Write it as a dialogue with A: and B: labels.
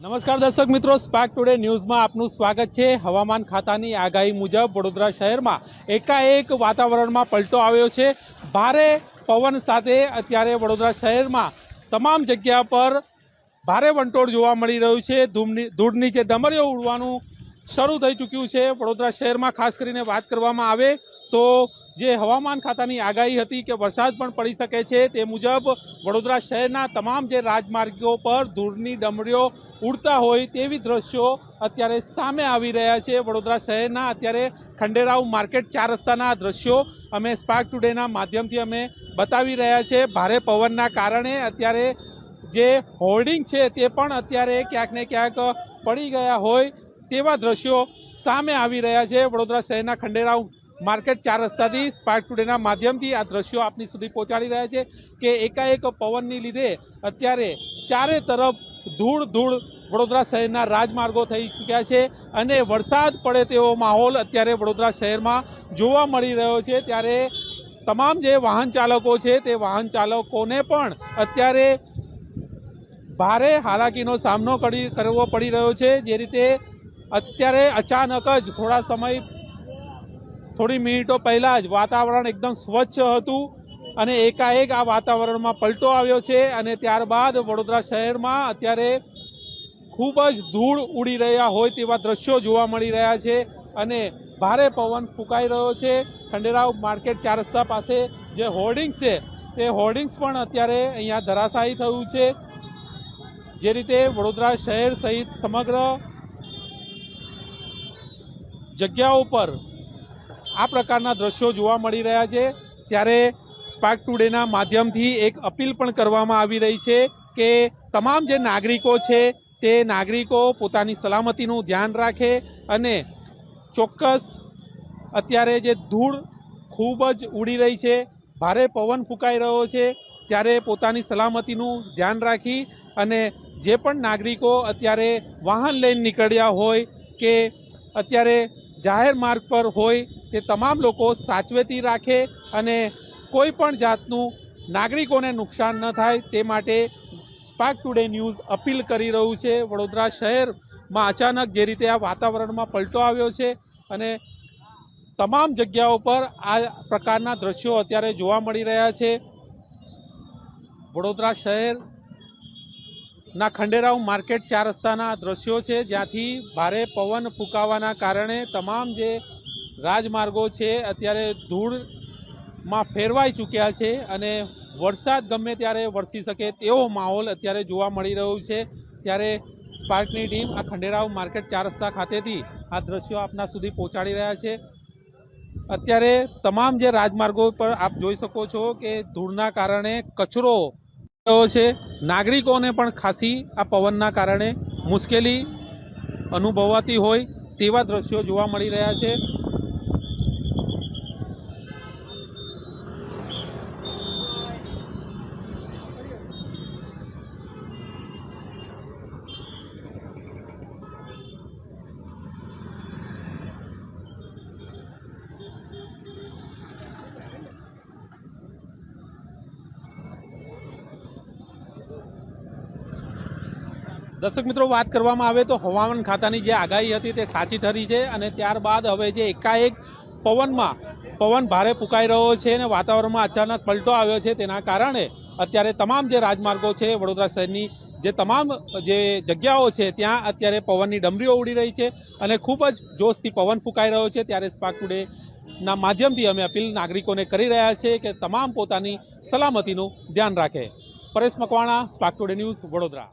A: નમસ્કાર દર્શક મિત્રો સ્પાર્ક ટુડે ન્યૂઝમાં આપનું સ્વાગત છે. હવામાન ખાતાની આગાહી મુજબ વડોદરા શહેરમાં એકાએક વાતાવરણમાં પલટો આવ્યો છે. ભારે પવન સાથે અત્યારે વડોદરા શહેરમાં તમામ જગ્યા પર ભારે વંટોળ જોવા મળી રહ્યું છે. ધૂમની, ધૂળની જે ડમરીઓ ઉડવાનું શરૂ થઈ ચૂક્યું છે. વડોદરા શહેરમાં ખાસ કરીને વાત કરવામાં આવે તો જે હવામાન ખાતાની આગાહી હતી કે વરસાદ પણ પડી શકે છે, તે મુજબ વડોદરા શહેરના તમામ જે રાજમાર્ગો પર ધૂળની ડમરીઓ ઉડતા હોય તેવી દ્રશ્યો અત્યારે સામે આવી રહ્યા છે. વડોદરા શહેરના અત્યારે ખંડેરાવ માર્કેટ ચાર રસ્તાના દ્રશ્યો અમે સ્પાર્ક ટુડેના માધ્યમથી અમે બતાવી રહ્યા છે. ભારે પવનના કારણે અત્યારે જે હોર્ડિંગ છે તે પણ અત્યારે ક્યાંક ને ક્યાંક પડી ગયા હોય તેવા દ્રશ્યો સામે આવી રહ્યા છે. વડોદરા શહેરના ખંડેરાવ માર્કેટ ચાર રસ્તાથી સ્પાર્ક ટુડેના માધ્યમથી આ દ્રશ્યો આપની સુધી પહોંચાડી રહ્યા છે કે એકાએક પવનની લીધે અત્યારે ચારે તરફ ધૂળ ધૂળ વડોદરા શહેરના રાજમાર્ગો થઈ ચૂક્યા છે અને વરસાદ પડે તેવો માહોલ અત્યારે વડોદરા શહેરમાં જોવા મળી રહ્યો છે. ત્યારે તમામ જે વાહન ચાલકો છે તે વાહન ચાલકોને પણ અત્યારે ભારે હાલાકીનો સામનો કરી કરવો પડી રહ્યો છે. જે રીતે અત્યારે અચાનક જ થોડા સમય થોડી મિનિટો પહેલાં જ વાતાવરણ એકદમ સ્વચ્છ હતું અને એકાએક આ વાતાવરણમાં પલટો આવ્યો છે અને ત્યારબાદ વડોદરા શહેરમાં અત્યારે ખૂબ જ ધૂળ ઉડી રહ્યા હોય તેવા દ્રશ્યો જોવા મળી રહ્યા છે અને ભારે પવન ફૂંકાઈ રહ્યો છે. ખંડેરાવ માર્કેટ ચાર રસ્તા પાસે જે હોર્ડિંગ્સ છે, તે હોર્ડિંગ્સ પણ અત્યારે અહીંયા ધરાશાયી થયું છે. જે રીતે વડોદરા શહેર સહિત સમગ્ર જગ્યાઓ પર આ પ્રકારના દ્રશ્યો જોવા મળી રહ્યા છે. ત્યારે સ્પાર્ક ટુડેના માધ્યમથી એક અપીલ પણ કરવામાં આવી રહી છે કે તમામ જે નાગરિકો છે, તે નાગરિકો પોતાની સલામતીનું ધ્યાન રાખે અને ચોક્કસ અત્યારે જે ધૂળ ખૂબ જ ઉડી રહી છે, ભારે પવન ફૂંકાઈ રહ્યો છે, ત્યારે પોતાની સલામતીનું ધ્યાન રાખી અને જે પણ નાગરિકો અત્યારે વાહન લઈને નીકળ્યા હોય કે અત્યારે જાહેર માર્ગ પર હોય તે તમામ લોકો સાચવેતી રાખે અને કોઈ પણ જાતનું નાગરિકોને નુકસાન ન થાય તે માટે સ્પાર્ક ટુડે ન્યૂઝ અપીલ કરી રહ્યું છે. વડોદરા શહેરમાં અચાનક જે રીતે આ વાતાવરણમાં પલટો આવ્યો છે અને તમામ જગ્યાઓ પર આ પ્રકારના દ્રશ્યો અત્યારે જોવા મળી રહ્યા છે. વડોદરા શહેર ના ખંડેરાવ માર્કેટ ચાર રસ્તાના દ્રશ્યો છે. જ્યાંથી ભારે પવન ફૂંકાવાના કારણે તમામ જે રાજમાર્ગો છે, અત્યારે ધૂળમાં ફેરવાઈ ચૂક્યા છે અને વરસાદ ગમે ત્યારે વરસી શકે તેવો માહોલ અત્યારે જોવા મળી રહ્યો છે. ત્યારે સ્પાર્કની ટીમ આ ખંડેરાવ માર્કેટ ચાર રસ્તા ખાતેથી આ દ્રશ્યો આપના સુધી પહોંચાડી રહ્યા છે. અત્યારે તમામ જે રાજમાર્ગો પર આપ જોઈ શકો છો કે ધૂળના કારણે કચરો થયો છે. નાગરિકોને પણ ખાસી આ પવનના કારણે મુશ્કેલી અનુભવાતી હોય તેવા દ્રશ્યો જોવા મળી રહ્યા છે. દર્શક મિત્રો, વાત કરવામાં આવે તો હવામાન ખાતાની જે આગાહી હતી તે સાચી ઠરી છે અને ત્યારબાદ હવે જે એકાએક પવનમાં, પવન ભારે ફૂંકાઈ રહ્યો છે અને વાતાવરણમાં અચાનક પલટો આવ્યો છે તેના કારણે અત્યારે તમામ જે રાજમાર્ગો છે, વડોદરા શહેરની જે તમામ જે જગ્યાઓ છે, ત્યાં અત્યારે પવનની ડમરીઓ ઉડી રહી છે અને ખૂબ જ જોશથી પવન ફૂંકાઈ રહ્યો છે. ત્યારે સ્પાર્ક ટુડે ના માધ્યમથી અમે અપીલ નાગરિકોને કરી રહ્યા છીએ કે તમામ પોતાની સલામતીનું ધ્યાન રાખે. Paresh Makwana, spark news, Vadodara.